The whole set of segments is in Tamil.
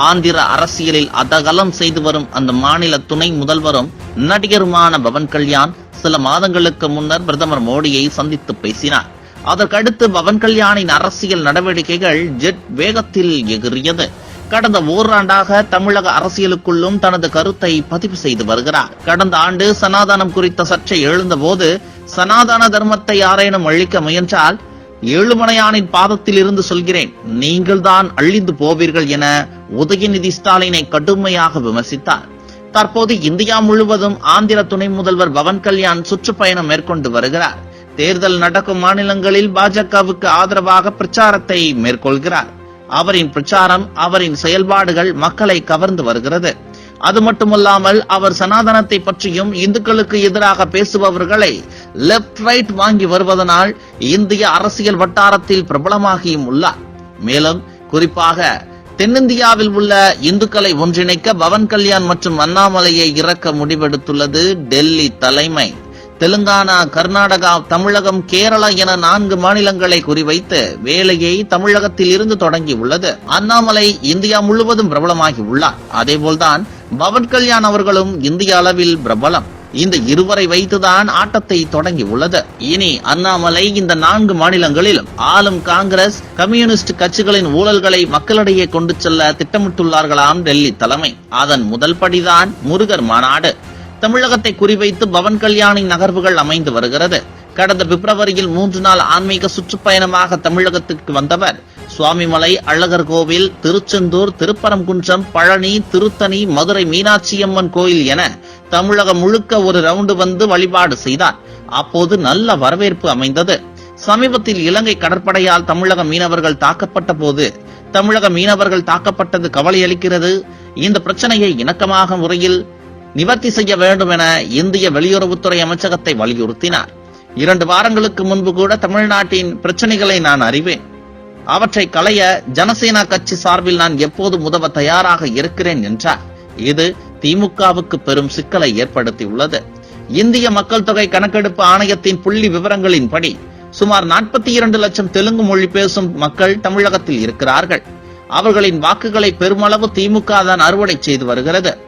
ஆந்திர அரசியலில் அதகலம் செய்து வரும் அந்த மாநில துணை முதல்வரும் நடிகருமான பவன் கல்யாண் சில மாதங்களுக்கு முன்னர் பிரதமர் மோடியை சந்தித்து பேசினார். அதற்கடுத்து பவன் கல்யாணின் அரசியல் நடவடிக்கைகள் ஜெட் வேகத்தில் எகிறியது. கடந்த ஓராண்டாக தமிழக அரசியலுக்குள்ளும் தனது கருத்தை பதிவு செய்து வருகிறார். கடந்த ஆண்டு சனாதனம் குறித்த சர்ச்சை எழுந்தபோது சனாதன தர்மத்தை யாரேனும் அழிக்க முயன்றால் ஏழுமலையானின் பாதத்தில் இருந்து சொல்கிறேன் நீங்கள் தான் அழிந்து போவீர்கள் என உதயநிதி ஸ்டாலினை கடுமையாக விமர்சித்தார். தற்போது இந்தியா முழுவதும் ஆந்திர துணை முதல்வர் பவன் கல்யாண் சுற்றுப்பயணம் மேற்கொண்டு வருகிறார். தேர்தல் நடக்கும் மாநிலங்களில் பாஜகவுக்கு ஆதரவாக பிரச்சாரத்தை மேற்கொள்கிறார். அவரின் பிரச்சாரம் அவரின் செயல்பாடுகள் மக்களை கவர்ந்து வருகிறது. அது மட்டுமல்லாமல் அவர் சனாதனத்தை பற்றியும் இந்துக்களுக்கு எதிராக பேசுபவர்களை லெப்ட் ரைட் வாங்கி வருவதனால் இந்திய அரசியல் வட்டாரத்தில் பிரபலமாகியும் உள்ளார். மேலும் குறிப்பாக தென்னிந்தியாவில் உள்ள இந்துக்களை ஒன்றிணைக்க பவன் கல்யாண் மற்றும் அண்ணாமலையை இறக்க முடிவெடுத்துள்ளது டெல்லி தலைமை. தெலுங்கானா கர்நாடகா தமிழகம் கேரளா என நான்கு மாநிலங்களை குறிவைத்து வேலையை தமிழகத்தில் இருந்து தொடங்கி உள்ளது அண்ணாமலை இந்தியா முழுவதும் பிரபலமாகி உள்ளார். அதேபோல்தான் பவன் கல்யாண் அவர்களும் இந்திய அளவில் பிரபலம். இந்த இருவரை வைத்துதான் ஆட்டத்தை தொடங்கி உள்ளது. இனி அண்ணாமலை இந்த நான்கு மாநிலங்களிலும் ஆளும் காங்கிரஸ் கம்யூனிஸ்ட் கட்சிகளின் ஊழல்களை மக்களிடையே கொண்டு செல்ல திட்டமிட்டுள்ளார்களாம் டெல்லி தலைமை. அதன் முதல் படிதான் முருகர் மாநாடு. தமிழகத்தை குறிவைத்து பவன் கல்யாணின் நகர்வுகள் அமைந்து வருகிறது. கடந்த பிப்ரவரியில் மூன்று நாள் ஆன்மீக சுற்றுப்பயணமாக தமிழகத்திற்கு வந்தவர் சுவாமிமலை அழகர் கோவில் திருச்செந்தூர் திருப்பரங்குன்றம் பழனி திருத்தணி மதுரை மீனாட்சியம்மன் கோயில் என தமிழகம் முழுக்க ஒரு ரவுண்டு வந்து வழிபாடு செய்தார். அப்போது நல்ல வரவேற்பு அமைந்தது. சமீபத்தில் இலங்கை கடற்படையால் தமிழக மீனவர்கள் தாக்கப்பட்ட போது தமிழக மீனவர்கள் தாக்கப்பட்டது கவலையளிக்கிறது இந்த பிரச்சனையை இணக்கமாக முறையில் நிவர்த்தி செய்ய வேண்டும் என இந்திய வெளியுறவுத்துறை அமைச்சகத்தை வலியுறுத்தினார். இரண்டு வாரங்களுக்கு முன்பு கூட தமிழ்நாட்டின் பிரச்சனைகளை நான் அறிவேன். அவற்றை களைய ஜனசேனா கட்சி சார்பில் நான் எப்போதும் உதவ தயாராக இருக்கிறேன் என்றார். இது திமுகவுக்கு பெரும் சிக்கலை ஏற்படுத்தியுள்ளது. இந்திய மக்கள் தொகை கணக்கெடுப்பு ஆணையத்தின் புள்ளி விவரங்களின்படி சுமார் நாற்பத்தி இரண்டு லட்சம் தெலுங்கு மொழி பேசும் மக்கள் தமிழகத்தில் இருக்கிறார்கள். அவர்களின் வாக்குகளை பெருமளவு திமுக தான் அறுவடை செய்து வருகிறது.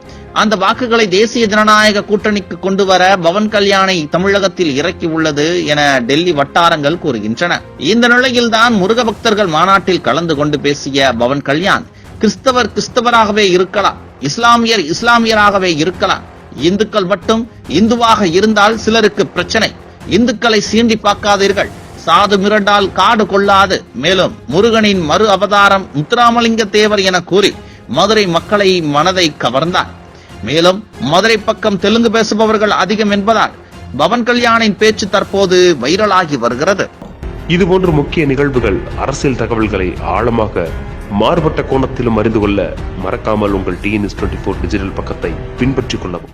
அந்த வாக்குகளை தேசிய ஜனநாயக கூட்டணிக்கு கொண்டு வர பவன் கல்யாணை தமிழகத்தில் இறக்கி உள்ளது என டெல்லி வட்டாரங்கள் கூறுகின்றன. இந்த நிலையில்தான் முருக பக்தர்கள் மாநாட்டில் கலந்து கொண்டு பேசிய பவன் கல்யாண் கிறிஸ்தவர் கிறிஸ்தவராகவே இருக்கலாம் இஸ்லாமியர் இஸ்லாமியராகவே இருக்கலாம். இந்துக்கள் மட்டும் இந்துவாக இருந்தால் சிலருக்கு பிரச்சனை. இந்துக்களை சீண்டி பார்க்காதீர்கள். சாது மிரண்டால் காடு கொள்ளாது. மேலும் முருகனின் மறு அவதாரம் முத்துராமலிங்க தேவர் என கூறி மதுரை மக்களை மனதை கவர்ந்தார். மேலும் மதுரை பக்கம் தெலுங்கு பேசுபவர்கள் அதிகம் என்பதால் பவன் கல்யாணின் பேச்சு தற்போது வைரலாகி வருகிறது. இதுபோன்ற முக்கிய நிகழ்வுகள் அரசியல் தகவல்களை ஆழமாக மாறுபட்ட கோணத்திலும் அறிந்து கொள்ள மறக்காமல் உங்கள் டிஎன்எஸ் டுவெண்ட்டி ஃபோர் டிஜிட்டல் பக்கத்தை பின்பற்றிக் கொள்ளவும்.